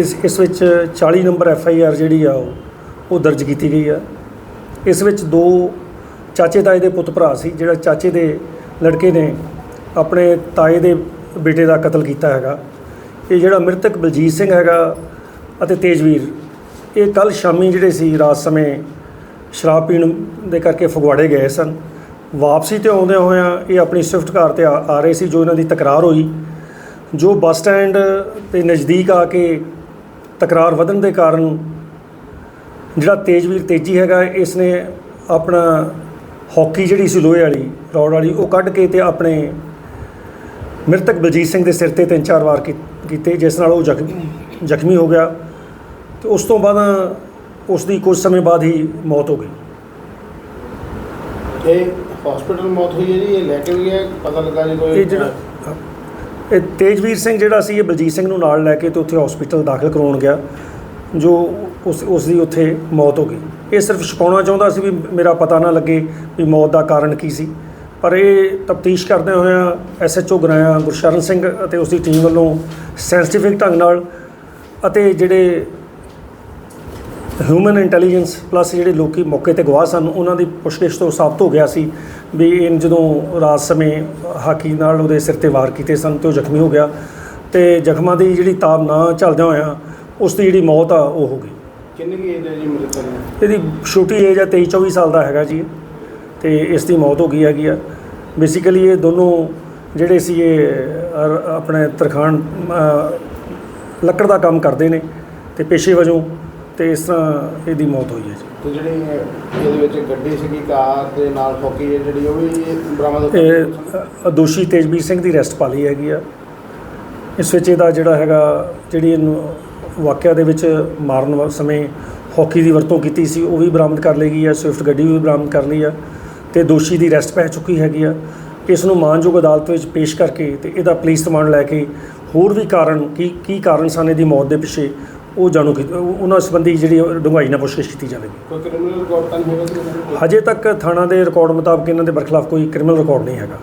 ਇਸ ਇਸ ਵਿੱਚ 40 ਨੰਬਰ ਐਫ ਆਈ ਆਰ ਜਿਹੜੀ ਆ ਉਹ ਉਹ ਦਰਜ ਕੀਤੀ ਗਈ ਆ। ਇਸ ਵਿੱਚ ਦੋ ਚਾਚੇ ਤਾਏ ਦੇ ਪੁੱਤ ਭਰਾ ਸੀ, ਜਿਹੜਾ ਚਾਚੇ ਦੇ ਲੜਕੇ ਨੇ ਆਪਣੇ ਤਾਏ ਦੇ ਬੇਟੇ ਦਾ ਕਤਲ ਕੀਤਾ ਹੈਗਾ। ਇਹ ਜਿਹੜਾ ਮ੍ਰਿਤਕ ਬਲਜੀਤ ਸਿੰਘ ਹੈਗਾ ਅਤੇ ਤੇਜਵੀਰ, ਇਹ ਕੱਲ ਸ਼ਾਮੀ ਜਿਹੜੇ ਸੀ, ਰਾਤ ਸਮੇਂ ਸ਼ਰਾਬ ਪੀਣ ਦੇ ਕਰਕੇ ਫਗਵਾੜੇ ਗਏ ਸਨ। ਵਾਪਸੀ ਤੇ ਆਉਂਦੇ ਹੋਇਆਂ ਇਹ ਆਪਣੀ ਸਵਿਫਟ ਕਾਰ ਤੇ ਆ ਆ ਰਹੇ ਸੀ, ਜੋ ਇਹਨਾਂ ਦੀ ਤਕਰਾਰ ਹੋਈ। ਜੋ ਬੱਸ ਸਟੈਂਡ ਤੇ ਨਜ਼ਦੀਕ ਆ ਕੇ ਤਕਰਾਰ ਵਧਣ ਦੇ ਕਾਰਨ ਜਿਹੜਾ ਤੇਜਵੀਰ ਤੇਜੀ ਹੈਗਾ ਇਸ ਨੇ ਆਪਣਾ ਹਾਕੀ ਜਿਹੜੀ ਸੀ ਲੋਹੇ ਵਾਲੀ ਰੌਡ ਵਾਲੀ ਉਹ ਕੱਢ ਕੇ ਤੇ ਆਪਣੇ ਮ੍ਰਿਤਕ ਬਲਜੀਤ ਸਿੰਘ ਦੇ ਸਿਰ ਤੇ ਤਿੰਨ ਚਾਰ ਵਾਰ ਕੀਤੇ ਜਿਸ ਨਾਲ ਉਹ ਜ਼ਖਮੀ ਜ਼ਖਮੀ ਹੋ ਗਿਆ। ਤੇ ਉਸ ਤੋਂ ਬਾਅਦ ਉਸ ਦੀ ਕੁਝ ਸਮੇਂ ਬਾਅਦ ਹੀ ਮੌਤ ਹੋ ਗਈ। ਇਹ ਹਸਪੀਟਲ ਮੌਤ ਹੋਈ ਹੈ ਜੀ ਇਹ ਲੈ ਕੇ ਵੀ ਹੈ? ਪਤਾ ਲੱਗਾ ਜੀ ਕੋਈ ਇਹ ਜਿਹੜਾ ਇਹ ਤੇਜਵੀਰ ਸਿੰਘ ਜਿਹੜਾ ਸੀ, ਇਹ ਬਲਜੀਤ ਸਿੰਘ ਨੂੰ ਨਾਲ ਲੈ ਕੇ ਤੇ ਉੱਥੇ ਹਸਪੀਟਲ ਦਾਖਲ ਕਰਵਾਉਣ ਗਿਆ, ਜੋ ਉਸ ਉਸ ਦੀ ਉੱਥੇ ਮੌਤ ਹੋ ਗਈ। ਇਹ ਸਿਰਫ ਛੁਪਾਉਣਾ ਚਾਹੁੰਦਾ ਸੀ ਵੀ ਮੇਰਾ ਪਤਾ ਨਾ ਲੱਗੇ ਵੀ ਮੌਤ ਦਾ ਕਾਰਨ ਕੀ ਸੀ। ਪਰ ਇਹ ਤਫਤੀਸ਼ ਕਰਦੇ ਹੋਇਆਂ ਐਸਐਚਓ ਗਰਾਇਆ ਗੁਰਸ਼ਰਨ ਸਿੰਘ ਅਤੇ ਉਸ ਦੀ ਟੀਮ ਵੱਲੋਂ ਸੈਂਸਿਟਿਫਿਕ ਢੰਗ ਨਾਲ ਅਤੇ ਜਿਹੜੇ ਹਿਊਮਨ ਇੰਟੈਲੀਜੈਂਸ ਪਲੱਸ ਜਿਹੜੇ ਲੋਕੀ ਮੌਕੇ ਤੇ ਗਵਾਹ ਸਨ ਉਹਨਾਂ ਦੀ ਪੁੱਛਗਿੱਛ ਤੋਂ ਸਾਬਤ ਹੋ ਗਿਆ ਸੀ ਵੀ ਇਹ ਜਦੋਂ ਰਾਤ ਸਮੇਂ ਹਾਕੀ ਨਾਲ ਉਹਦੇ ਸਿਰ ਤੇ ਵਾਰ ਕੀਤੇ ਸਨ ਤੇ ਉਹ ਜ਼ਖਮੀ ਹੋ ਗਿਆ ਤੇ ਜ਼ਖਮਾਂ ਦੀ ਜਿਹੜੀ ਤਾਬ ਨਾ ਚੱਲਦਿਆਂ ਹੋਇਆਂ ਉਸ ਦੀ ਜਿਹੜੀ ਮੌਤ ਆ ਉਹ ਹੋ ਗਈ। ਕਿੰਨੀ ਕੀ ਏਜ ਹੈ ਜੀ ਮ੍ਰਿਤਕ ਦੀ? ਇਹਦੀ ਛੋਟੀ ਏਜ ਆ 23 24 ਸਾਲ ਦਾ ਹੈਗਾ ਜੀ ਤੇ ਇਸ ਦੀ ਮੌਤ ਹੋ ਗਈ ਹੈਗੀ ਆ। ਬੇਸਿਕਲੀ ਇਹ ਦੋਨੋਂ ਜਿਹੜੇ ਸੀ ਇਹ ਆਪਣੇ ਤਰਖਾਣ ਅ, ਲੱਕੜ ਦਾ ਕੰਮ ਕਰਦੇ ਨੇ ਤੇ ਪੇਸ਼ੇ ਵਜੋਂ ਤੇ ਇਸ ਤਰ੍ਹਾਂ ਇਹਦੀ ਮੌਤ ਹੋਈ ਹੈ ਜੀ। ਤੇ ਜਿਹੜੀ ਇਹ- ਇਹਦੇ ਵਿੱਚ ਗੱਡੀ ਸੀਗੀ ਕਾਰ ਦੇ ਨਾਲ ਹੈ ਜਿਹੜੀ ਉਹ ਵੀ ਬਰਾਮਦ ਇਹ ਅ, ਦੋਸ਼ੀ ਤੇਜਵੀਰ ਸਿੰਘ ਦੀ ਅਰੈਸਟ ਪਾ ਲਈ ਹੈਗੀ ਆ। ਇਸ ਵਿੱਚ ਇਹਦਾ ਜਿਹੜਾ ਹੈਗਾ ਜਿਹੜੀ ਇਹਨੂੰ ਵਾਕਿਆ ਦੇ ਵਿੱਚ ਮਾਰਨ ਵਾ- ਸਮੇਂ ਹਾਕੀ ਦੀ ਵਰਤੋਂ ਕੀਤੀ ਸੀ ਉਹ ਵੀ ਬਰਾਮਦ ਕਰ ਲਈ ਗਈ ਹੈ ਸਵਿਫਟ ਗੱਡੀ ਵੀ ਬਰਾਮਦ ਕਰ ਲਈ ਆ ਤੇ ਦੋਸ਼ੀ ਦੀ ਅਰੈਸਟ ਪੈ ਚੁੱਕੀ ਹੈਗੀ ਆ। ਇਸ ਨੂੰ ਮਾਨਯੋਗ ਅਦਾਲਤ ਵਿੱਚ ਪੇਸ਼ ਕਰਕੇ ਤੇ ਇਹਦਾ ਪੁਲਿਸ ਰਿਮਾਂਡ ਲੈ ਕੇ ਹੋਰ ਵੀ ਕਾਰਨ ਕੀ ਕੀ ਕਾਰਨ ਸਨ ਇਹਦੀ ਮੌਤ ਦੇ ਪਿੱਛੇ ਉਹ ਜਾਣੂ ਕੀ- ਉਹ- ਉਹਨਾਂ ਸੰਬੰਧੀ ਜਿਹੜੀ ਡੂੰਘਾਈ ਨਾਲ ਪੁੱਛਗਿੱਛ ਕੀਤੀ ਜਾਵੇਗੀ ਕੋਈ ਕ੍ਰਿਮੀਨਲ ਰਿਕਾਰਡ ਤਾਂ ਨਹੀਂ ਹੈਗਾ ਸੀ ਇਹਨਾਂ ਦਾ? ਹਜੇ ਤੱਕ ਥਾਣਾ ਦੇ ਰਿਕਾਰਡ ਮੁਤਾਬਕ ਇਹਨਾਂ ਦੇ ਬਰਖਲਾਫ ਕੋਈ ਕ੍ਰਿਮੀਨਲ ਰਿਕਾਰਡ ਨਹੀਂ ਹੈਗਾ